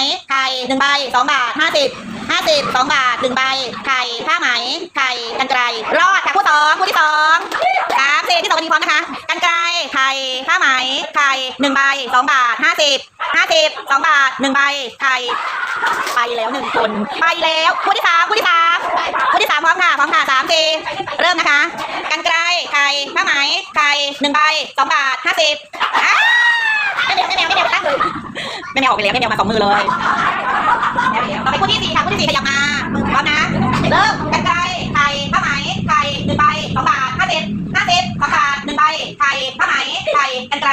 ไข่หมไข่หนึ่งใบสองบาทห้าสิบห้าสิบสองบาทหนึ่งใบไข่ผ้าไหมไข่กันไกรรอดค่ะผู้สองผู้ที่สองสามสี่ที่สองวันนี้พร้อมนะคะกันไกรไข่ผ้าไหมไข่หนึ่งใบสองบาทห้าสิบห้าสิบสองบาทหนึ่งใบไข่ไปแล้วหนึ่งคนไปแล้วผู้ที่สามผู้ที่สามผู้ที่สามพร้อมค่ะพร้อมค่ะสามสี่เริ่มนะคะกันไกรไข่ผ้าไหมไข่หนึ่งใบสองบาทห้าสิบ ไม่แมวออกไปแล้วไม่แมวมาสองมือเลยต่อไปคู่ที่สี่ค่ะคู่ที่สี่ขยับมาพร้อมนะ เริ่มกันไกรไข่ผ้าไหมไข่หนึ่งใบสองบาทห้าสิบห้าสิบสองบาทหนึ่งใบไข่ผ้าไหมไข่กันไกร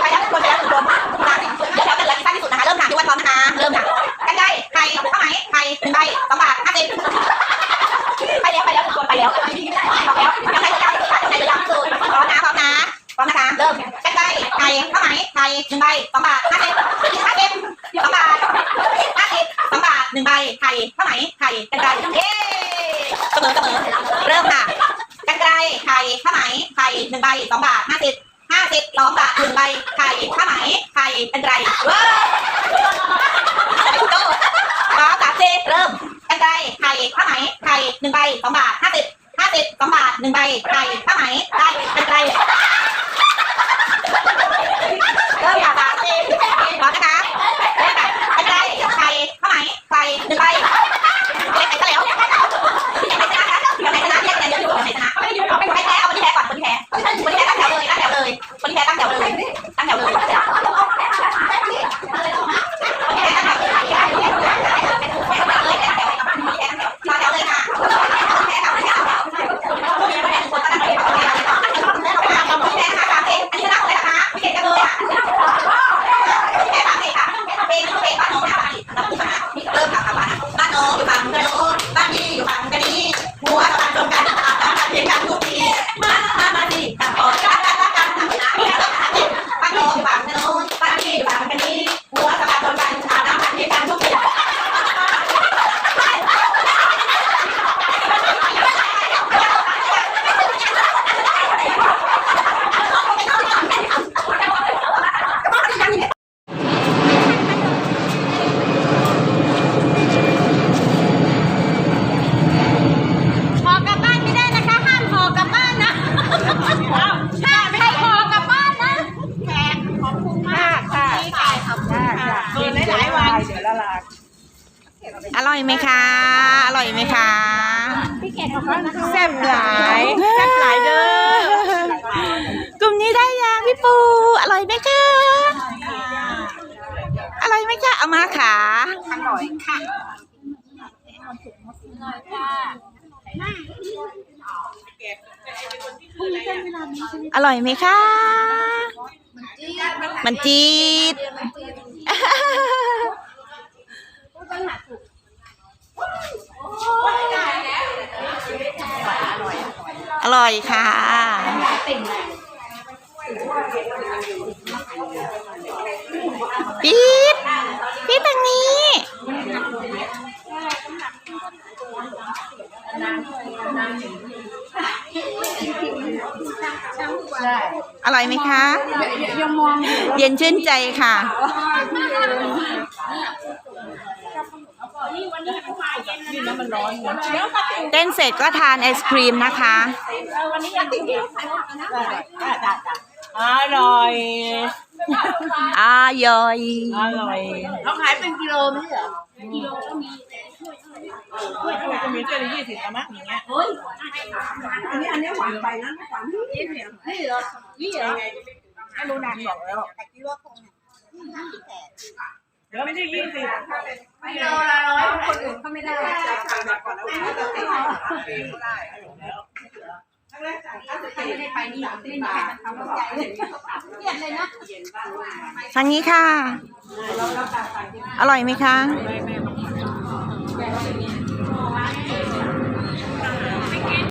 ไปแล้วทุกคนไปแล้วทุกคนเดี๋ยวแถวกันเลยสั้นที่สุดนะคะเริ่มค่ะทุกวันพร้อมนะคะเริ่มค่ะกันไกรไข่ผ้าไหมไข่หนึ่งใบสองบาทห้าสิบไปแล้วไปแล้วทุกคนไปแล้วไปแล้วกันไกรกันไกรกันไกรยาวที่สุดพร้อมนะพร้อมนะพร้อมนะคะเริ่ม ไกรไข่ผ้าไหมไข่หนึ่งใบสองบาทห้าสิบห้าสิบสองบาทห้าสิบสองบาทหนึ่งใบไข่ผ้าไหมไข่กันไกรเย้เสมอเสมอเริ่มค่ะกันไกรไข่ผ้าไหมไข่หนึ่งใบสองบาทห้าสิบห้าสิบสองบาทหนึ่งใบไข่ผ้าไหมไข่กันไกรเว้ยโต้สองสามสี่เริ่มกันไกรไข่ผ้าไหมไข่หนึ่งใบสองบาทห้าสิบห้าสิบสองบาทหนึ่งใบไข่ผ้าไหมไข่กันไกร เริ่มจากสามสิบพร้อมนะคะเริ่มจากกระไก่ไข่ข้าวไหมไข่หนึ่งใบเล็กไปก็แล้วใครชนะคะใครชนะแยกกันเดี๋ยวอยู่ใครชนะไม่อยู่ไม่แพ้เอาคนที่แพ้ก่อนคนที่แพ้คนที่แพ้ตั้งแถวเลยตั้งแถวเลยคนที่แพ้ตั้งแถวเลยตั้งแถวเลยคนที่แพ้ตั้งแถวเลยมาแถวเลยค่ะแพ้ค่ะแพ้ค่ะคนที่แพ้คนตั้งแถวเลยคนที่แพ้ค่ะสามสิบอันนี้ชนะเลยนะคะเก่งจังเลยอะ แค่สามสิค่ะเพลงเพลงบ้านน้องนะคะเราพูดมาเริ่มกับคำว่าบ้านน้องอยู่ฝั่งกระโดดบ้านนี้อยู่ฝั่งกระดีหัวกับบ้านตรงกันอาบน้ำเพียงกันทุกทีมามามาสิตัดต่อกันกันกันกันนะบ้านน้องอยู่ฝั่งกระโดดบ้านนี้อยู่ฝั่งกระดีหัวกับบ้านตรงกันอาบน้ำเพียงกันทุกที ห่อกลับบ้านไม่ได้นะคะ ห้ามห่อกลับบ้านนะห้ามใครห่อกลับบ้านนะแขกขอบคุณมากค่ะพี่ไก่ขอบคุณค่ะเกินหลายๆวัน เดี๋ยวละลาย อร่อยไหมคะ อร่อยไหมคะพี่เกดขอบคุณนะคะแซ่บหลายแซ่บหลายเด้อกลุ่มนี้ได้ยังพี่ปู อร่อยไหมคะ อร่อยไหมคะเอามาขาอร่อยค่ะอร่อยไหมคะ มันจี๊ด อร่อยค่ะ ปี๊ดปี๊ดทางนี้ อร่อยไหมคะ เย็นชื่นใจค่ะ เต้นเสร็จก็ทานไอศครีมนะคะอร่อย อร่อย อร่อยเราขายเป็นกิโลไม่ใช่เหรอกิโลก็มีถ้วยก็มีถ้วยละยี่สิบอะมั้งอย่างเงี้ยอันนี้อันนี้หวานไปนะหวานยี่สิบนี่เหรอนี่เหรอไม่รู้นานบอกแล้วเดี๋ ยวไม่ได้ยี่สิบกิโลละร้อยคนอื่นเขาไม่ได้ถ้วไม่ได้ไปนี่ไม่มีใครมาทำใจเลยเครียดเลยนะทางนี้ค่ะ อร่อยไหมคะ